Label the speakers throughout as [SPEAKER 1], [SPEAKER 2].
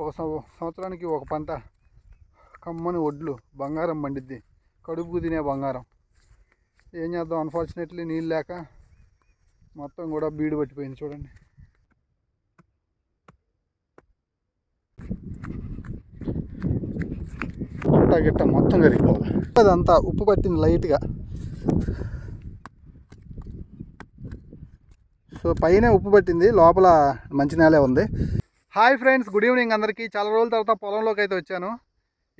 [SPEAKER 1] ఒక సంవత్సరానికి ఒక పంట కమ్మని ఒడ్లు బంగారం పండిద్ది. కడుపు తినే బంగారం. ఏం చేద్దాం? అన్ఫార్చునేట్లీ నీళ్ళు లేక మొత్తం కూడా బీడు పట్టిపోయింది చూడండి. గిట్ట గిట్ట మొత్తం కరిగిపోవాలి. అదంతా ఉప్పు పట్టింది లైట్గా. సో పైన ఉప్పు పట్టింది లోపల మంచి నేలే ఉంది. హాయ్ ఫ్రెండ్స్ గుడ్ ఈవినింగ్ అందరికీ. చాలా రోజుల తర్వాత పొలంలోకి అయితే వచ్చాను.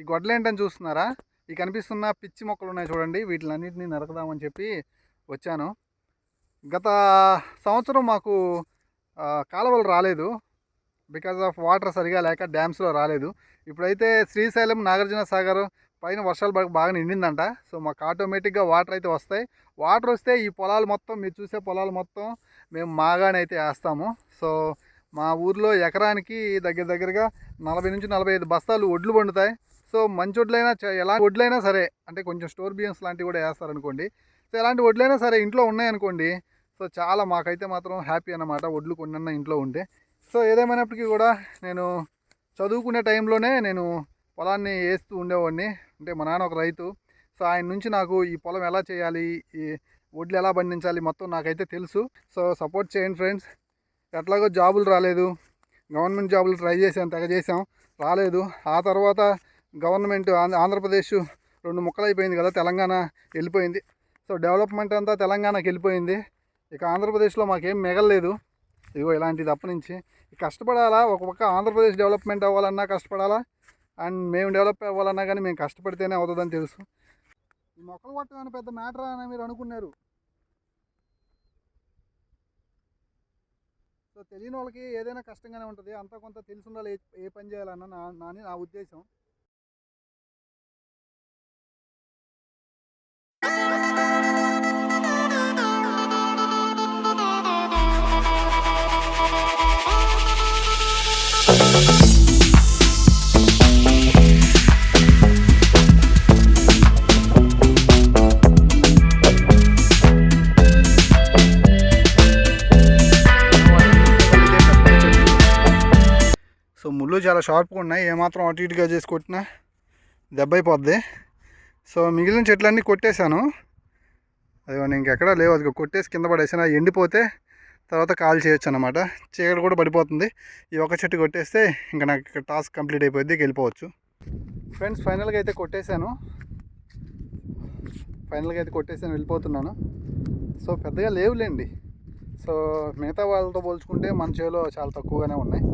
[SPEAKER 1] ఈ గొడ్డలు ఏంటని చూస్తున్నారా? ఈ కనిపిస్తున్న పిచ్చి మొక్కలు ఉన్నాయి చూడండి. వీటిలన్నింటినీ నరకదామని చెప్పి వచ్చాను. గత సంవత్సరం మాకు కాలువలు రాలేదు. బికాజ్ ఆఫ్ వాటర్ సరిగా లేక డ్యామ్స్లో రాలేదు. ఇప్పుడైతే శ్రీశైలం నాగార్జున సాగర్ పైన వర్షాలు బాగా బాగా నిండిందంట. సో మాకు ఆటోమేటిక్గా వాటర్ అయితే వస్తాయి. వాటర్ వస్తే ఈ పొలాలు మొత్తం మీరు చూసే పొలాలు మొత్తం మేము మాగానే అయితే వేస్తాము. సో మా ఊర్లో ఎకరానికి దగ్గర దగ్గరగా నలభై నుంచి నలభై ఐదు బస్తాలు ఒడ్లు పండుతాయి. సో మంచి వడ్లైనా ఎలా ఎలాంటి వడ్లైనా సరే అంటే కొంచెం స్టోర్ బియ్యన్స్ లాంటివి కూడా వేస్తారనుకోండి. సో ఎలాంటి వడ్లైనా సరే ఇంట్లో ఉన్నాయనుకోండి. సో చాలా మాకైతే మాత్రం హ్యాపీ అన్నమాట వడ్లు కొన్న ఇంట్లో ఉంటే. సో ఏదేమైనప్పటికీ కూడా నేను చదువుకునే టైంలోనే నేను పొలాన్ని వేస్తూ ఉండేవాడిని. అంటే మా నాన్న ఒక రైతు. సో ఆయన నుంచి నాకు ఈ పొలం ఎలా చేయాలి ఈ వడ్లు ఎలా పండించాలి మొత్తం నాకైతే తెలుసు. సో సపోర్ట్ చేయండి ఫ్రెండ్స్. ఎట్లాగో జాబులు రాలేదు. గవర్నమెంట్ జాబులు ట్రై చేసాం తెగ చేసాం రాలేదు. ఆ తర్వాత గవర్నమెంట్ ఆంధ్ర- ఆంధ్రప్రదేశ్ రెండు ముక్కలు అయిపోయింది కదా తెలంగాణ వెళ్ళిపోయింది. సో డెవలప్మెంట్ అంతా తెలంగాణకి వెళ్ళిపోయింది. ఇక ఆంధ్రప్రదేశ్లో మాకేం మిగలలేదు. ఇదిగో ఇలాంటిది అప్పనుంచి కష్టపడాలా? ఒక పక్క ఆంధ్రప్రదేశ్ డెవలప్మెంట్ అవ్వాలన్నా కష్టపడాలా? అండ్ మేము డెవలప్ అవ్వాలన్నా కానీ మేము కష్టపడితేనే అవుతుందని తెలుసు. ఈ మొక్కలు పట్టడం పెద్ద మ్యాటర్ అని మీరు అనుకున్నారు. సో తెలియని వాళ్ళకి ఏదైనా కష్టంగానే ఉంటుంది. అంతా కొంత తెలిసి ఉండాలి ఏ- పని చేయాలన్న నా నాని నా ఉద్దేశం. సో ముళ్ళు చాలా షార్ప్గా ఉన్నాయి. ఏమాత్రం అటు ఇటుగా చేసి కొట్టినా దెబ్బ అయిపోద్ది సో మిగిలిన చెట్లన్నీ కొట్టేశాను. అది ఇంకెక్కడా లేవు. అది కొట్టేసి కింద పడేసాను ఎండిపోతే తర్వాత కాల్ చేయొచ్చు అనమాట చీకటి కూడా పడిపోతుంది. ఈ ఒక చెట్టు కొట్టేస్తే ఇంకా నాకు ఇక్కడ టాస్క్ కంప్లీట్ అయిపోద్ది వెళ్ళిపోవచ్చు. ఫ్రెండ్స్ ఫైనల్గా అయితే కొట్టేశాను. ఫైనల్గా అయితే కొట్టేసాను వెళ్ళిపోతున్నాను. సో పెద్దగా లేవులేండి. సో మిగతా వాళ్ళతో పోల్చుకుంటే మన చేలో చాలా తక్కువగానే ఉన్నాయి.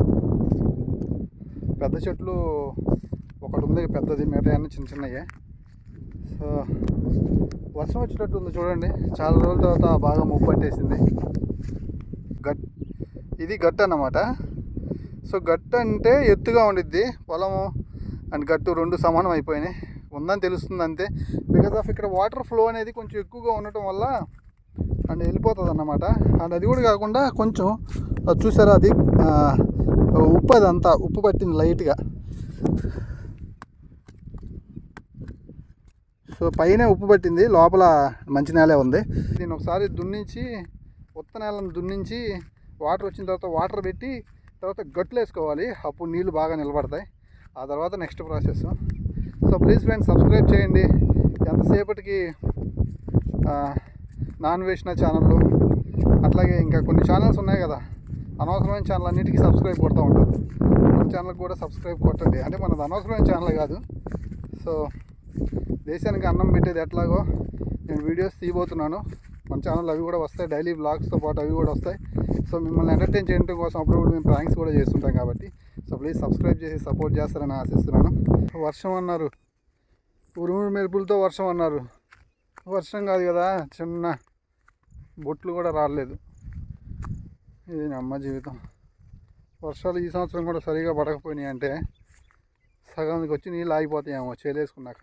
[SPEAKER 1] పెద్ద చెట్లు ఒకటి ఉంది పెద్దది మిగతా అన్ని చిన్న చిన్నయ్యే సో వర్షం వచ్చేటట్టు ఉంది చూడండి. చాలా రోజుల తర్వాత బాగా ముప్పు పట్టేసింది. గట్ ఇది గట్ అన్నమాట. సో గట్ అంటే ఎత్తుగా ఉండిద్ది పొలము అండ్ గట్టు రెండు సమానం అయిపోయినాయి. ఉందని తెలుస్తుంది అంతే. బికాజ్ ఆఫ్ ఇక్కడ వాటర్ ఫ్లో అనేది కొంచెం ఎక్కువగా ఉండటం వల్ల అండ్ వెళ్ళిపోతుంది అన్నమాట అండ్ అది కూడా కాకుండా కొంచెం అది చూసారా అది? ఉప్పు అదంతా ఉప్పు పట్టింది లైట్గా. సో పైన ఉప్పు పట్టింది లోపల మంచి నేలే ఉంది. దీన్ని ఒకసారి దున్నించి ఉత్త నేలను దున్నించి వాటర్ వచ్చిన తర్వాత వాటర్ పెట్టి తర్వాత గట్లు వేసుకోవాలి. అప్పుడు నీళ్ళు బాగా నిలబడతాయి. ఆ తర్వాత next process. So please friends subscribe చేయండి. ఎంతసేపటికి నాన్ వేసిన ఛానళ్ళు? అట్లాగే ఇంకా కొన్ని ఛానల్స్ ఉన్నాయి కదా. అనవసరమైన ఛానల్ అన్నిటికీ సబ్స్క్రైబ్ కొడుతూ ఉంటారు. మన ఛానల్కి కూడా సబ్స్క్రైబ్ కొట్టండి. అంటే మనది అనవసరమైన ఛానల్ కాదు. సో దేశానికి అన్నం పెట్టేది ఎట్లాగో నేను వీడియోస్ తీయబోతున్నాను. మన ఛానల్ అవి కూడా వస్తాయి. డైలీ బ్లాగ్స్తో పాటు అవి కూడా వస్తాయి. సో మిమ్మల్ని ఎంటర్టైన్ చేయడం కోసం అప్పుడప్పుడు మేము ప్రాంక్స్ కూడా చేస్తుంటాం కాబట్టి. సో ప్లీజ్ సబ్స్క్రైబ్ చేసి సపోర్ట్ చేస్తారని ఆశిస్తున్నాను. వర్షం అన్నారు. ఉరుముడు మెరుపులతో వర్షం అన్నారు. వర్షం కాదు కదా చిన్న బొట్లు కూడా రాలేదు. ఇది నా అమ్మ జీవితం. వర్షాలు ఈ సంవత్సరం కూడా సరిగా పడకపోయినాయి అంటే సగానికి వచ్చి నీళ్ళు ఆగిపోతాయేమో చేలేసుకున్నాక.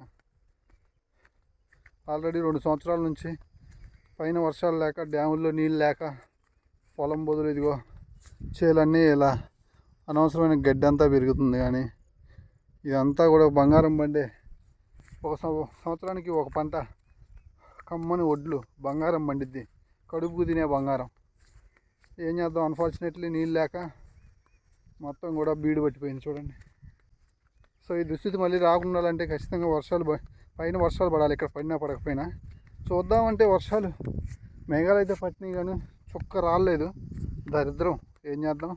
[SPEAKER 1] ఆల్రెడీ రెండు సంవత్సరాల నుంచి పైన వర్షాలు లేక డ్యాముల్లో నీళ్ళు లేక పొలం బదులు ఇదిగో చేలన్నీ ఇలా అనవసరమైన గడ్డి అంతా పెరుగుతుంది కానీ ఇదంతా కూడా బంగారం పండే ఒక సంవత్సరానికి ఒక పంట కమ్మని ఒడ్లు బంగారం పండిద్ది. కడుపుకు తినే బంగారం. ఏం చేద్దాం? అన్ఫార్చునేట్లీ నీళ్ళు లేక మొత్తం కూడా బీడు పట్టిపోయింది చూడండి. సో ఈ దుస్థితి మళ్ళీ రాకుండాలంటే ఖచ్చితంగా వర్షాలు ప- పైన వర్షాలు పడాలి. ఇక్కడ పడినా పడకపోయినా. చూద్దామంటే వర్షాలు మేఘాలు అయితే పట్టినాయి కానీ చుక్క రాలేదు. దరిద్రం. ఏం చేద్దాం?